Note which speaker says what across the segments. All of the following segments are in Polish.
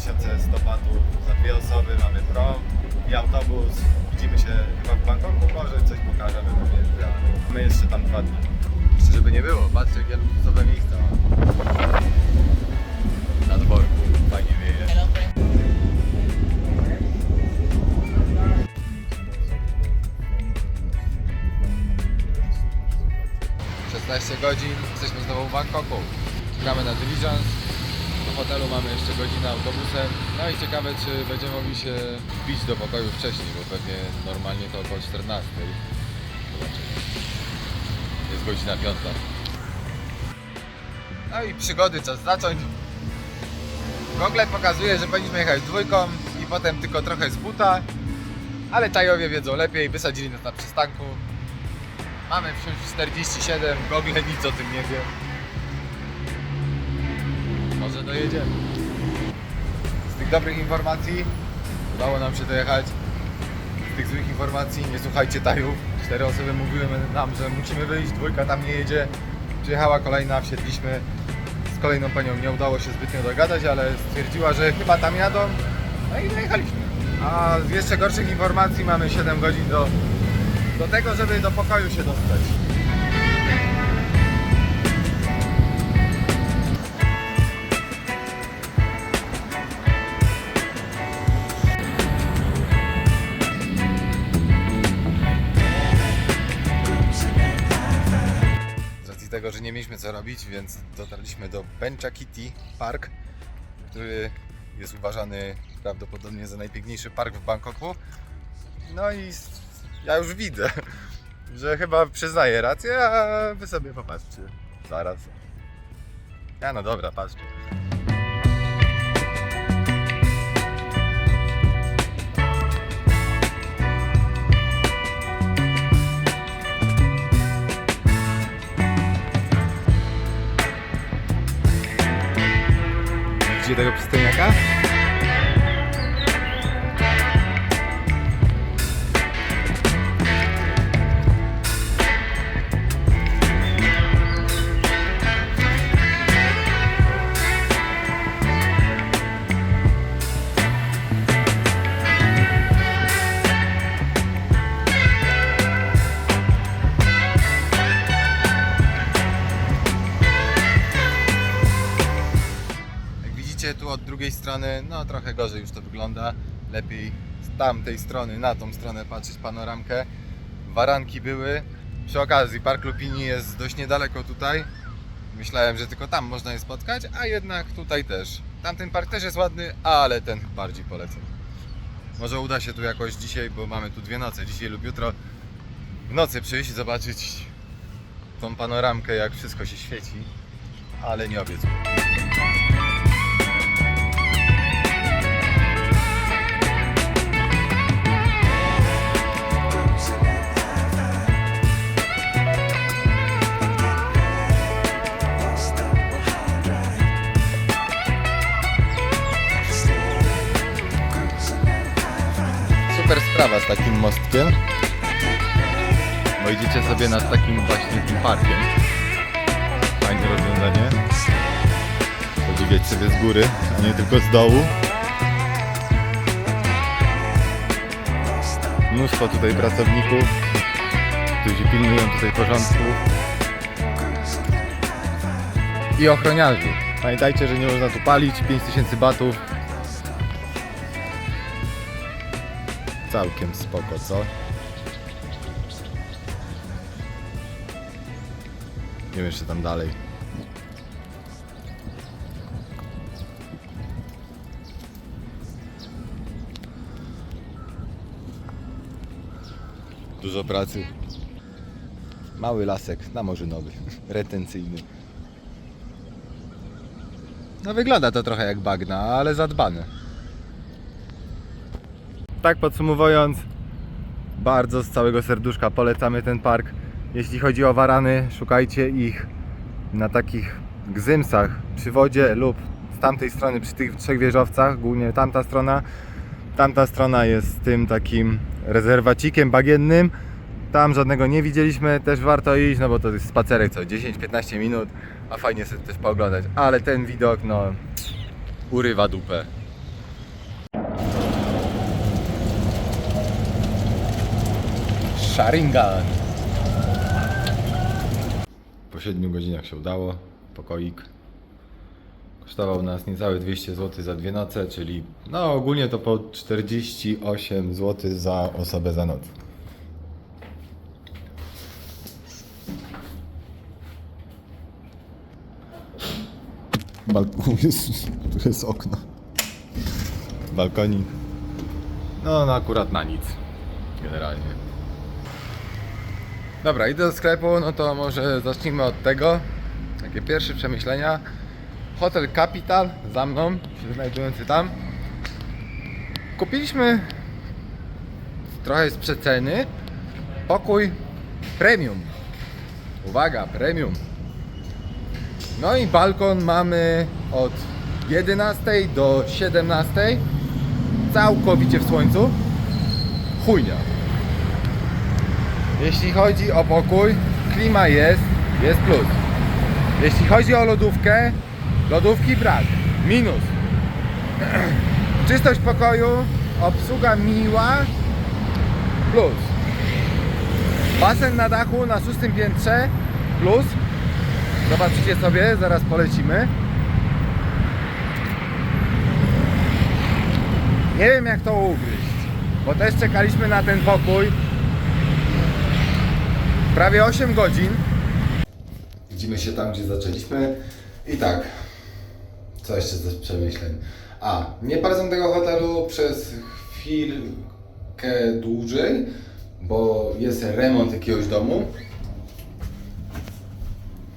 Speaker 1: 2100 batów za dwie osoby, mamy prom i autobus. Widzimy się chyba w Bangkoku, może coś pokażemy, pewnie realnie. My jeszcze tam dwa dni. Jeszcze żeby nie było, patrzcie jakie luksusowe miejsca. Na dworku, fajnie wieje. 16 godzin, jesteśmy znowu w Bangkoku. Czekamy na Diligence. Do hotelu mamy jeszcze godzinę autobusem. No i ciekawe, czy będziemy mogli się wbić do pokoju wcześniej, bo pewnie normalnie to około 14. Zobaczymy. Jest godzina 5. No i przygody, czas zacząć. Google pokazuje, że powinniśmy jechać dwójką i potem tylko trochę z buta. Ale Tajowie wiedzą lepiej, wysadzili nas na przystanku. Mamy wsiąść w 47, Google nic o tym nie wie. Może dojedziemy. Z tych dobrych informacji udało nam się dojechać. Z tych złych informacji nie słuchajcie tajów. Cztery osoby mówiły nam, że musimy wyjść, dwójka tam nie jedzie. Przyjechała kolejna, wsiedliśmy. Z kolejną panią nie udało się zbytnio dogadać, ale stwierdziła, że chyba tam jadą. No i dojechaliśmy. A z jeszcze gorszych informacji mamy 7 godzin do do tego, żeby do pokoju się dostać. Tego, że nie mieliśmy co robić, więc dotarliśmy do Bencha Kitty Park, który jest uważany prawdopodobnie za najpiękniejszy park w Bangkoku. No i ja już widzę, że chyba przyznaję rację, a wy sobie popatrzcie. Zaraz. Ja no dobra, patrzcie. Tego przystojniaka? Strony, no trochę gorzej już to wygląda. Lepiej z tamtej strony na tą stronę patrzeć panoramkę. Waranki były. Przy okazji Park Lupini jest dość niedaleko tutaj. Myślałem, że tylko tam można je spotkać, a jednak tutaj też. Tamten park też jest ładny, ale ten bardziej polecam. Może uda się tu jakoś dzisiaj, bo mamy tu dwie noce, dzisiaj lub jutro. W nocy przyjść zobaczyć tą panoramkę, jak wszystko się świeci, ale nie obiecuję. Sprawa z takim mostkiem. Bo idziecie sobie nad takim właśnie tym parkiem. Fajne rozwiązanie. Podziwiać sobie z góry, a nie tylko z dołu. Mnóstwo tutaj pracowników, którzy pilnują tutaj porządku. I ochroniarzy. Pamiętajcie, że nie można tu palić. 5000 batów. Całkiem spoko, co? Nie wiem jeszcze tam dalej. Dużo pracy. Mały lasek na Morzynowy, retencyjny. No wygląda to trochę jak bagna, ale zadbane. Tak podsumowując, bardzo z całego serduszka polecamy ten park. Jeśli chodzi o warany, szukajcie ich na takich gzymsach przy wodzie lub z tamtej strony przy tych trzech wieżowcach, głównie tamta strona. Tamta strona jest tym takim rezerwacikiem bagiennym. Tam żadnego nie widzieliśmy, też warto iść, no bo to jest spacerek co 10-15 minut, a fajnie sobie też pooglądać. Ale ten widok, no, urywa dupę. Sharingan. Po 7 godzinach się udało. Pokoik. Kosztował nas niecałe 200 zł za dwie noce, czyli no ogólnie to po 48 zł za osobę za noc. Balkon, Jezus, tu jest okno. Balkonik. No, no akurat na nic. Generalnie. Dobra, idę do sklepu, no to może zacznijmy od tego. Takie pierwsze przemyślenia. Hotel Capital za mną, się znajdujący tam. Kupiliśmy trochę z przeceny pokój premium. Uwaga, premium. No i balkon mamy od 11 do 17 całkowicie w słońcu. Chujnia. Jeśli chodzi o pokój, klima jest, jest plus. Jeśli chodzi o lodówkę, lodówki brak, minus. Czystość pokoju, obsługa miła, plus. Basen na dachu na szóstym piętrze, plus. Zobaczycie sobie, zaraz polecimy. Nie wiem jak to ugryźć, bo też czekaliśmy na ten pokój prawie 8 godzin. Widzimy się tam, gdzie zaczęliśmy. I tak, co jeszcze z przemyśleń? A, nie polecam tego hotelu przez chwilkę dłużej, bo jest remont jakiegoś domu.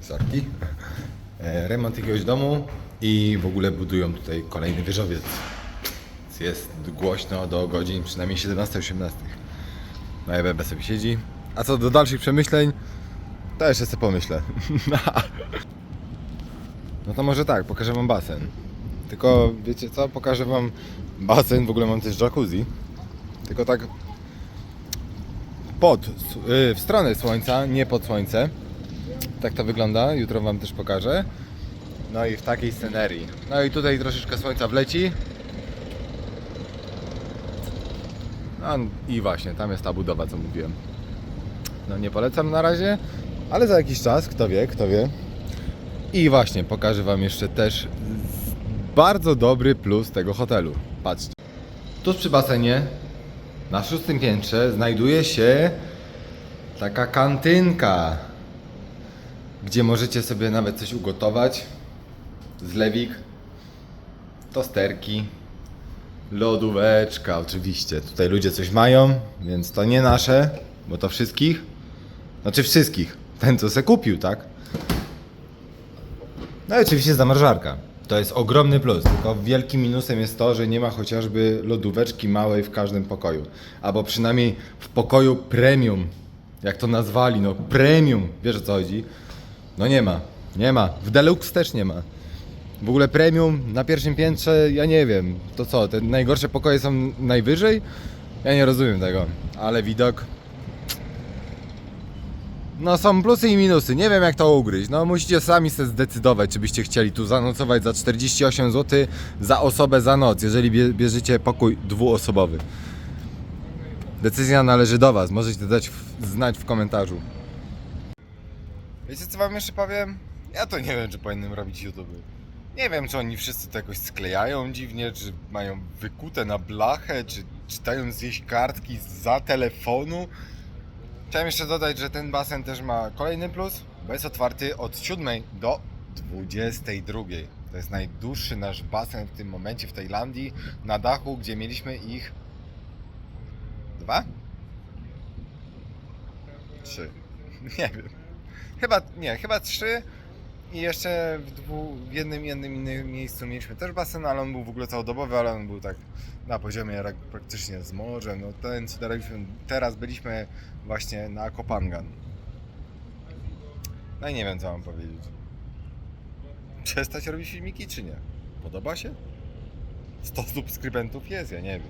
Speaker 1: Sorki. E, Remont jakiegoś domu i w ogóle budują tutaj kolejny wieżowiec. Jest głośno do godzin przynajmniej 17-18. Na EBB sobie siedzi. A co do dalszych przemyśleń, to jeszcze sobie pomyślę. No to może tak, pokażę wam basen. Tylko wiecie co, pokażę wam basen, w ogóle mam też jacuzzi. Tylko tak pod, y, w stronę słońca, nie pod słońce. Tak to wygląda, jutro wam też pokażę. No i w takiej scenerii. No i tutaj troszeczkę słońca wleci. No i właśnie, tam jest ta budowa, co mówiłem. No nie polecam na razie, ale za jakiś czas, kto wie, kto wie. I właśnie, pokażę wam jeszcze też bardzo dobry plus tego hotelu. Patrzcie. Tuż przy basenie, na szóstym piętrze, znajduje się taka kantynka, gdzie możecie sobie nawet coś ugotować. Zlewik, tosterki, lodóweczka oczywiście. Tutaj ludzie coś mają, więc to nie nasze, bo to wszystkich. Znaczy wszystkich. Ten co se kupił, tak? No i oczywiście zamrażarka. To jest ogromny plus, tylko wielkim minusem jest to, że nie ma chociażby lodóweczki małej w każdym pokoju. Albo przynajmniej w pokoju premium. Jak to nazwali, no premium. Wiesz o co chodzi? No nie ma, nie ma. W deluxe też nie ma. W ogóle premium na pierwszym piętrze, ja nie wiem. To co, te najgorsze pokoje są najwyżej? Ja nie rozumiem tego, ale widok. No są plusy i minusy, nie wiem jak to ugryźć. No musicie sami sobie zdecydować, czy byście chcieli tu zanocować za 48 zł za osobę za noc, jeżeli bie- bierzecie pokój dwuosobowy. Decyzja należy do Was, możecie dać w, znać w komentarzu. Wiecie co wam jeszcze powiem? Ja to nie wiem, czy powinienem robić YouTube. Nie wiem, czy oni wszyscy to jakoś sklejają dziwnie, czy mają wykute na blachę, czy czytają zjeść kartki za telefonu. Chciałem jeszcze dodać, że ten basen też ma kolejny plus, bo jest otwarty od 7 do 22. To jest najdłuższy nasz basen w tym momencie w Tajlandii na dachu, gdzie mieliśmy ich dwa? Trzy. Nie wiem. Chyba, nie, chyba trzy. I jeszcze w, dwu, w jednym jednym innym miejscu mieliśmy też basen, ale on był w ogóle całodobowy, ale on był tak na poziomie rak- praktycznie z morzem. No ten co teraz, byliśmy właśnie na Kopangan. No i nie wiem co mam powiedzieć. Przestać robić filmiki czy nie? Podoba się? 100 subskrybentów jest, ja nie wiem.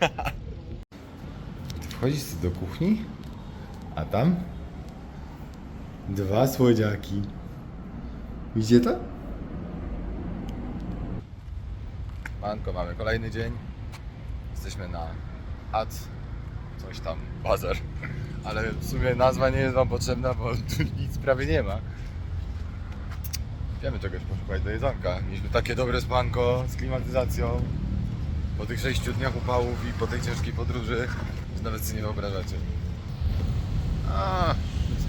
Speaker 1: Wchodzisz do kuchni, a tam dwa słodziaki. Widzicie to? Manko, mamy kolejny dzień. Jesteśmy na At coś tam, bazar. Ale w sumie nazwa nie jest wam potrzebna, bo tu nic prawie nie ma. Wiemy czegoś poszukać do jedzonka. Mieliśmy takie dobre spanko z klimatyzacją. Po tych 6 dniach upałów i po tej ciężkiej podróży, że nawet sobie nie wyobrażacie. A,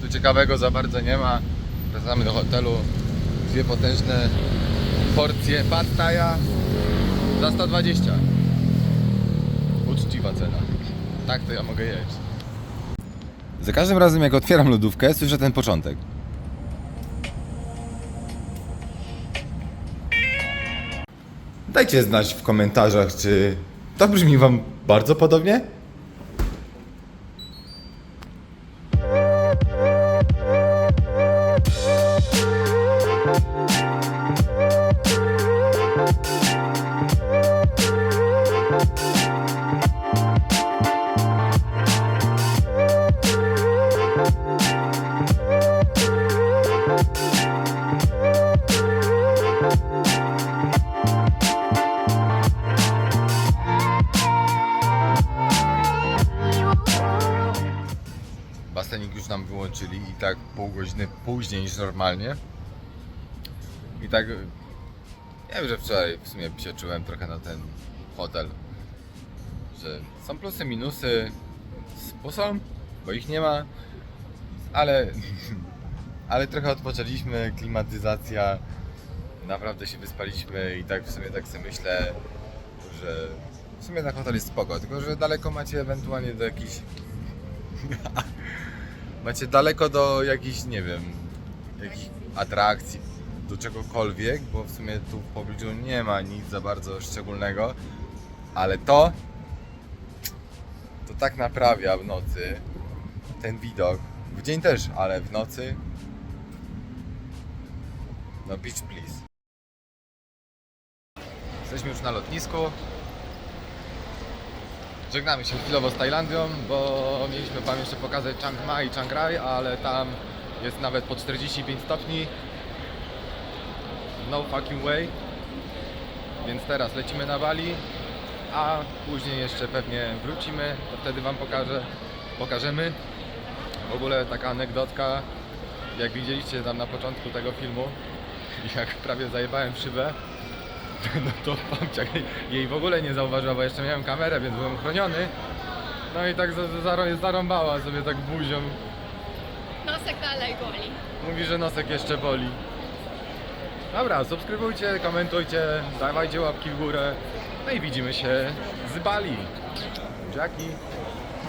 Speaker 1: tu ciekawego za bardzo nie ma. Wracamy do hotelu. Dwie potężne porcje pad thai'a za 120. Uczciwa cena. Tak to ja mogę jeść. Za każdym razem jak otwieram lodówkę, słyszę ten początek. Dajcie znać w komentarzach, czy to brzmi wam bardzo podobnie? Później niż normalnie. I tak ja wiem, że wczoraj w sumie się czułem trochę na ten hotel. Że są plusy, minusy, bo bo ich nie ma, ale, ale trochę odpoczęliśmy, klimatyzacja, naprawdę się wyspaliśmy i tak w sumie tak sobie myślę, że w sumie ten hotel jest spoko, tylko że daleko macie ewentualnie do jakichś macie daleko do jakichś, nie wiem, jakichś atrakcji, do czegokolwiek, bo w sumie tu w pobliżu nie ma nic za bardzo szczególnego, ale to, to tak naprawia w nocy ten widok. W dzień też, ale w nocy. No beach please. Jesteśmy już na lotnisku. Żegnamy się chwilowo z Tajlandią, bo mieliśmy Wam jeszcze pokazać Chiang Mai i Chiang Rai, ale tam jest nawet po 45 stopni. No fucking way. Więc teraz lecimy na Bali, a później jeszcze pewnie wrócimy, to wtedy Wam pokażę, pokażemy. W ogóle taka anegdotka, jak widzieliście tam na początku tego filmu, jak prawie zajebałem szybę, no to babcia jej- w ogóle nie zauważyła, bo jeszcze miałem kamerę, więc byłem chroniony. No i tak zarąbała sobie tak buzią.
Speaker 2: Nosek dalej boli.
Speaker 1: Mówi, że nosek jeszcze boli. Dobra, subskrybujcie, komentujcie, dawajcie łapki w górę. No i widzimy się z Bali. Jackie.